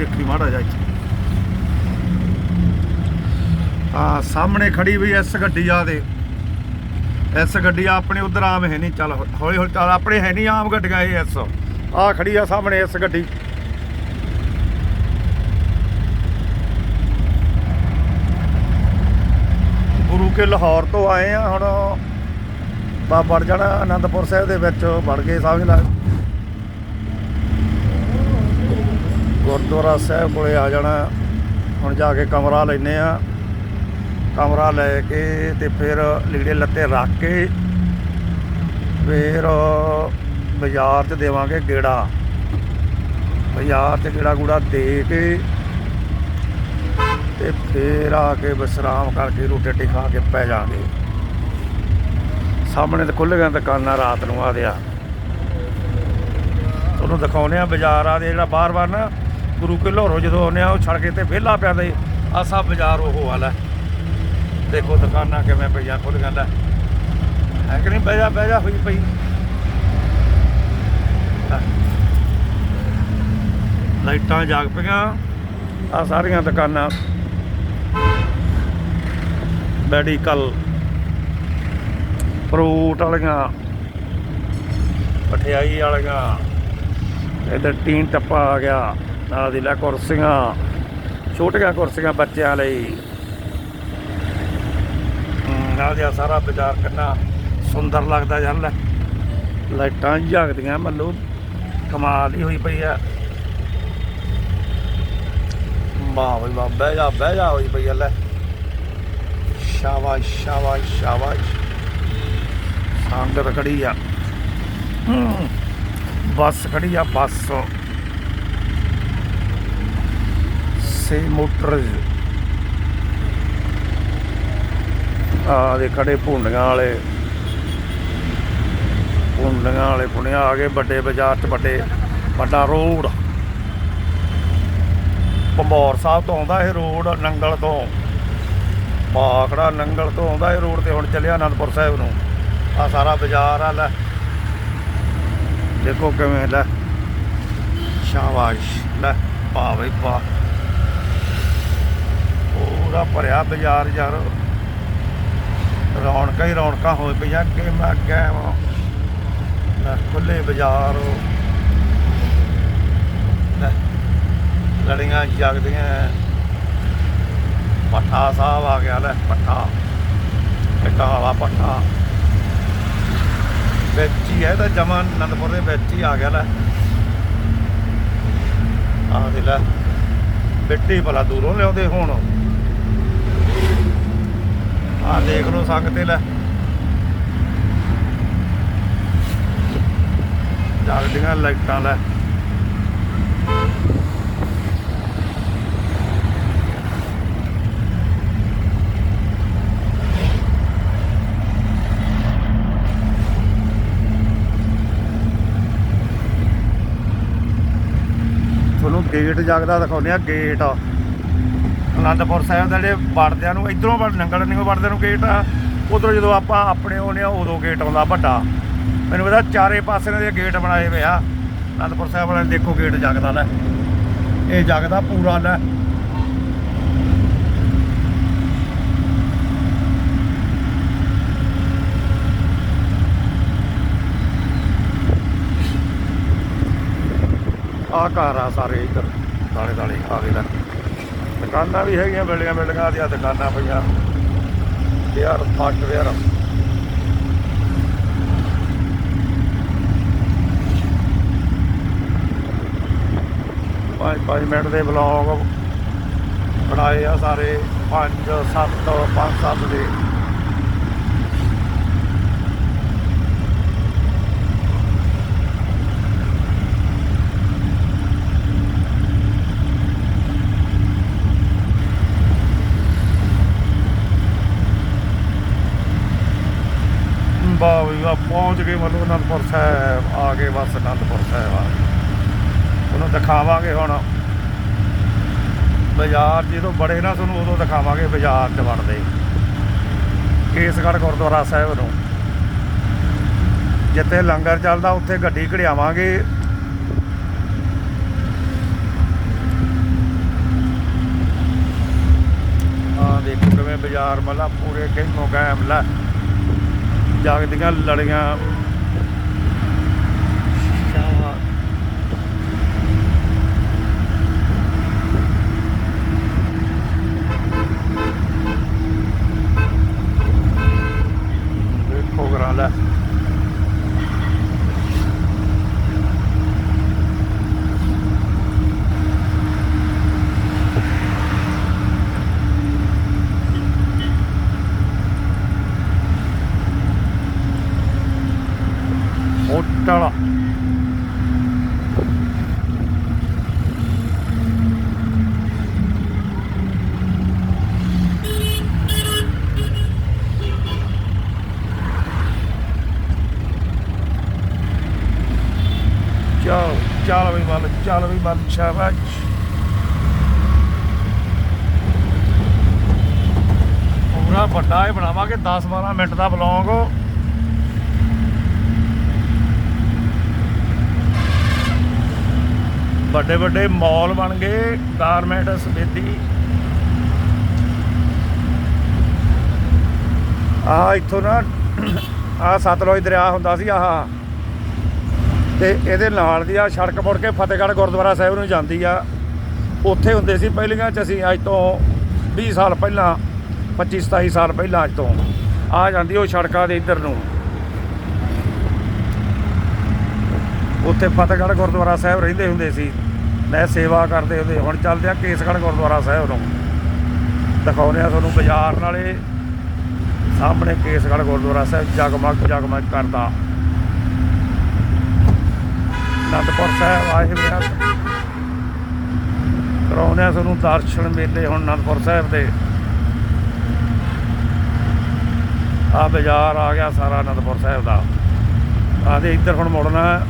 ਦੇਖੀ ਮਾੜਾ ਜਾ ਆ ਸਾਹਮਣੇ ਖੜੀ ਵੀ ਐਸ ਗੱਡੀ ਆ ਦੇ। ਐਸ ਗੱਡੀ ਆਪਣੇ ਉਧਰ ਆਮ ਹੈ ਨਹੀਂ, ਚੱਲ ਹੌਲੀ ਹੌਲੀ ਚੱਲ, ਆਪਣੇ ਹੈ ਨਹੀਂ ਆਮ ਗੱਡੀਆਂ ਇਹ ਐਸ। ਆ ਖੜੀ ਆ ਸਾਹਮਣੇ ਐਸ ਗੱਡੀ। ਗੁਰੂ ਕੇ ਲਾਹੌਰ ਤੋਂ ਆਏ ਆ ਹੁਣ। ਬਾ, ਵੜ ਜਾਣਾ ਆਨੰਦਪੁਰ ਸਾਹਿਬ ਦੇ ਵਿੱਚ, ਵੜ ਗਏ ਸਮਝ ਲੈ। ਗੁਰਦੁਆਰਾ ਸਾਹਿਬ ਕੋਲੇ ਆ ਜਾਣਾ। ਹੁਣ ਜਾ ਕੇ ਕਮਰਾ ਲੈਨੇ ਆ। ਕਮਰਾ ਲੈ ਕੇ ਤੇ ਫਿਰ ਲੀੜੇ ਲੱਤੇ ਰੱਖ ਕੇ ਫਿਰ ਬਾਜ਼ਾਰ 'ਚ ਦੇਵਾਂਗੇ ਗੇੜਾ। ਬਾਜ਼ਾਰ 'ਚ ਗੇੜਾ ਗੂੜਾ ਦੇ ਕੇ ਤੇ ਫਿਰ ਆ ਕੇ ਵਿਸਰਾਮ ਕਰਕੇ ਰੋਟੀ ਰੋਟੀ ਖਾ ਕੇ ਪੈ ਜਾਾਂਗੇ। ਸਾਹਮਣੇ ਤੇ ਖੁੱਲ ਗਿਆ ਦੁਕਾਨਾਂ ਰਾਤ ਨੂੰ ਆ ਦਿਆ ਤੁਹਾਨੂੰ ਦਿਖਾਉਨੇ ਆ ਬਾਜ਼ਾਰ ਆ ਦੇ ਜਿਹੜਾ ਬਾਰ-ਬਾਰ ਨਾ। ਗੁਰੂ ਕੇ ਲਾਹੌਰੋਂ ਜਦੋਂ ਆਉਂਦੇ ਆ, ਉਹ ਸੜਕੇ ਤੇ ਵਿਹਲਾ ਪਿਆ ਦੇ ਆ ਸਭ ਬਾਜ਼ਾਰ ਉਹ ਹਾਲ ਹੈ। ਦੇਖੋ ਦੁਕਾਨਾਂ ਕਿਵੇਂ ਪਈਆਂ ਖੁੱਲ ਗਿਆ ਲੈ ਹੈ ਕਿ ਨਹੀਂ? ਬਹਿ ਜਾ ਬਹਿ ਜਾ, ਹੋਈ ਪਈ। ਲਾਈਟਾਂ ਜਾਗ ਪਈਆਂ ਆ ਸਾਰੀਆਂ ਦੁਕਾਨਾਂ। ਮੈਡੀਕਲ, ਫਰੂਟ ਵਾਲੀਆਂ, ਮਠਿਆਈ ਵਾਲੀਆਂ। ਇਧਰ ਟੀਨ ਟੱਪਾ ਆ ਗਿਆ। ਨਾਲ ਕੁਰਸੀਆਂ ਛੋਟੀਆਂ ਕੁਰਸੀਆਂ ਬੱਚਿਆਂ ਲਈ। ਹਮ, ਸਾਰਾ ਬਾਜ਼ਾਰ ਕਿੰਨਾ ਸੁੰਦਰ ਲੱਗਦਾ ਯਾਰ ਲੈ। ਲਾਈਟਾਂ ਜਗਦੀਆਂ ਮੱਲੋ ਕਮਾਲ ਹੀ ਹੋਈ ਪਈ ਆ। ਵਾਹ ਬਈ ਵਾਹ ਬਹਿ ਜਾ ਬਹਿ ਜਾ ਹੋਈ ਪਈ ਆ ਲੈ। ਸ਼ਾਬਾਸ਼ ਸ਼ਾਬਾਸ਼ ਸ਼ਾਬਾਸ਼। ਸੰਗਤ ਖੜੀ ਆ। ਬੱਸ ਖੜੀ ਆ ਬੱਸ। ਸੇ ਮੋਟਰਜ਼ ਆ ਦੇ ਖੜੇ ਭੁੰਡੀਆਂ ਵਾਲੇ। ਭੁੰਡੀਆਂ ਵਾਲੇ ਪੁਣਿਆ ਆ ਗਏ ਵੱਡੇ ਬਾਜ਼ਾਰ 'ਚ, ਵੱਡੇ, ਵੱਡਾ ਰੋਡ। ਪੰਬੌਰ ਸਾਹਿਬ ਤੋਂ ਆਉਂਦਾ ਇਹ ਰੋਡ, ਨੰਗਲ ਤੋਂ। ਪਾਖੜਾ ਨੰਗਲ ਤੋਂ ਆਉਂਦਾ ਇਹ ਰੋਡ ਤੇ ਹੁਣ ਚੱਲਿਆ ਅਨੰਦਪੁਰ ਸਾਹਿਬ ਨੂੰ। ਆ ਸਾਰਾ ਬਾਜ਼ਾਰ ਆ, ਲੈ। ਦੇਖੋ ਕਿਵੇਂ, ਲੈ। ਸ਼ਾਬਾਸ਼, ਲੈ। ਪਾ ਬਈ ਪਾ ਭਰਿਆ ਬਾਜ਼ਾਰ ਯਾਰ। ਰੌਣਕਾਂ ਹੀ ਰੌਣਕਾਂ ਹੋਏ ਪਈਆਂ ਕਿ ਮੈਂ ਅੱਗੇ ਖੁੱਲੇ ਬਾਜ਼ਾਰ। ਲੜੀਆਂ ਜਗਦੀਆਂ। ਪੱਠਾ ਸਾਹਿਬ ਆ ਗਿਆ, ਲੈ, ਪੱਠਾ। ਇੱਟਾਂ ਵਾਲਾ ਪੱਠਾ। ਵਿੱਚ ਹੀ ਹੈ ਤਾਂ ਜਮਾ ਅਨੰਦਪੁਰ ਦੇ ਵਿੱਚ ਹੀ ਆ ਗਿਆ, ਲੈ। ਆਹ ਦੇ ਲੈ, ਮਿੱਟੀ ਭਲਾ ਦੂਰੋਂ ਲਿਆਉਂਦੇ ਹੁਣ। ਆਹ ਦੇਖ ਲਓ ਸੰਗ ਤੇ ਲੈ। ਜਗਦੀਆਂ ਲਾਈਟਾਂ ਲੈ। ਤੁਹਾਨੂੰ ਗੇਟ ਜਗਦਾ ਦਿਖਾਉਂਦੇ ਆ ਗੇਟ ਅਨੰਦਪੁਰ ਸਾਹਿਬ ਦੇ ਜਿਹੜੇ ਵੜਦਿਆਂ ਨੂੰ, ਇਧਰੋਂ ਵੜ, ਨੰਗਲ ਨਹੀਂ ਵੜਦਿਆਂ ਨੂੰ ਗੇਟ ਆ, ਉਧਰੋਂ ਜਦੋਂ ਆਪਾਂ ਆਪਣੇ ਉਹਨੇ ਉਦੋਂ ਗੇਟ ਆਉਂਦਾ ਵੱਡਾ। ਮੈਨੂੰ ਪਤਾ ਚਾਰੇ ਪਾਸੇ ਦੇ ਗੇਟ ਬਣਾਏ ਹੋਏ ਆ। ਅਨੰਦਪੁਰ ਸਾਹਿਬ ਵਾਲੇ ਦੇਖੋ ਗੇਟ ਜਗਦਾ ਲੈ। ਇਹ ਜਗਦਾ ਪੂਰਾ ਲੈ। ਆ ਘਰ ਆ ਸਾਰੇ ਇੱਧਰ। ਦਾਲੇ ਦਾਲੇ ਆ ਗਏ ਲੈ। ਦੁਕਾਨਾਂ ਵੀ ਹੈਗੀਆਂ ਬਿਲਡੀਆਂ ਬਿਲਡਿੰਗਾਂ ਦੀਆਂ ਦੁਕਾਨਾਂ ਪਈਆਂ। ਯਾਰ ਫੱਟ ਪੰਜ ਪੰਜ ਮਿੰਟ ਦੇ ਬਲੌਗ ਬਣਾਏ ਆ ਸਾਰੇ। 5 7 5 7 ਦੇ। ਪਹੁੰਚ ਗਏ ਵੱਲੋਂ ਅਨੰਦਪੁਰ ਸਾਹਿਬ, ਆ ਗਏ ਬਸ ਅਨੰਦਪੁਰ ਸਾਹਿਬ ਆ। ਉਹਨੂੰ ਦਿਖਾਵਾਂਗੇ ਹੁਣ। ਬਾਜ਼ਾਰ ਜਦੋਂ ਬੜੇ ਨਾ, ਤੁਹਾਨੂੰ ਉਦੋਂ ਦਿਖਾਵਾਂਗੇ ਬਾਜ਼ਾਰ 'ਚ ਵੜਦੇ। ਕੇਸਗੜ੍ਹ ਗੁਰਦੁਆਰਾ ਸਾਹਿਬ ਨੂੰ। ਜਿੱਥੇ ਲੰਗਰ ਚੱਲਦਾ, ਉੱਥੇ ਗੱਡੀ ਘੜਿਆਵਾਂਗੇ। ਆ ਦੇਖੋ ਕਿਵੇਂ ਬਾਜ਼ਾਰ ਮਲਾ, ਪੂਰੇ ਕਹਿੰਨੋ ਗਾਇਮ ਲਾ ਜਾਗਦੀਆਂ ਲੜੀਆਂ ਸ਼ਾਹ ਦੇਖੋ ਕਰਾਂ ਲੈ ਹੋਟਲ ਚੱਲ ਚੱਲ ਵੀ ਮਲ ਚਲ ਵੀ ਮਲ ਸ਼ਾਬਾਸ਼। ਪੂਰਾ ਵੱਡਾ ਇਹ ਬਣਾਵਾਂਗੇ 10 12 ਮਿੰਟ ਦਾ ਬਲੌਗ ਵੱਡੇ ਵੱਡੇ ਮਾਲ ਬਣ ਗਏ, ਗਾਰਮੈਂਟ ਸਮੇਤੀ। ਆ ਇੱਥੋਂ ਨਾ ਆ ਸਤਲੁਜ ਦਰਿਆ ਹੁੰਦਾ ਸੀ, ਆਹ। ਤੇ ਇਹਦੇ ਨਾਲ ਦੀ ਆ ਸੜਕ ਮੁੜ ਕੇ ਫਤਿਹਗੜ੍ਹ ਗੁਰਦੁਆਰਾ ਸਾਹਿਬ ਨੂੰ ਜਾਂਦੀ ਆ। ਉੱਥੇ ਹੁੰਦੇ ਸੀ ਪਹਿਲੀਆਂ ਚ ਅਸੀਂ ਅੱਜ ਤੋਂ 20 ਸਾਲ ਪਹਿਲਾਂ 25 27 ਸਾਲ ਪਹਿਲਾਂ ਅੱਜ ਤੋਂ ਆ ਜਾਂਦੀ ਉਹ ਸੜਕਾਂ ਦੇ ਇੱਧਰ ਨੂੰ। ਉੱਥੇ ਫਤਿਹਗੜ੍ਹ ਗੁਰਦੁਆਰਾ ਸਾਹਿਬ ਰਹਿੰਦੇ ਹੁੰਦੇ ਸੀ। ਮੈਂ ਸੇਵਾ ਕਰਦੇ ਹੁੰਦੇ, ਹੁਣ ਚੱਲਦੇ ਆ ਕੇਸਗੜ੍ਹ ਗੁਰਦੁਆਰਾ ਸਾਹਿਬ ਨੂੰ। ਦਿਖਾਉਂਦੇ ਆ ਤੁਹਾਨੂੰ ਬਾਜ਼ਾਰ ਨਾਲੇ, ਸਾਹਮਣੇ ਕੇਸਗੜ੍ਹ ਗੁਰਦੁਆਰਾ ਸਾਹਿਬ, ਜਗਮਗ ਜਗਮਗ ਕਰਦਾ। ਅਨੰਦਪੁਰ ਸਾਹਿਬ ਆਏ ਹੋਏ ਆ। ਕਰਾਉਂਦੇ ਆ ਤੁਹਾਨੂੰ ਦਰਸ਼ਨ ਮੇਲੇ ਹੁਣ ਅਨੰਦਪੁਰ ਸਾਹਿਬ ਦੇ। ਆ ਬਾਜ਼ਾਰ ਆ ਗਿਆ ਸਾਰਾ ਅਨੰਦਪੁਰ ਸਾਹਿਬ ਦਾ। ਆਦੇ ਇੱਧਰ ਹੁਣ ਮੁੜਨਾ।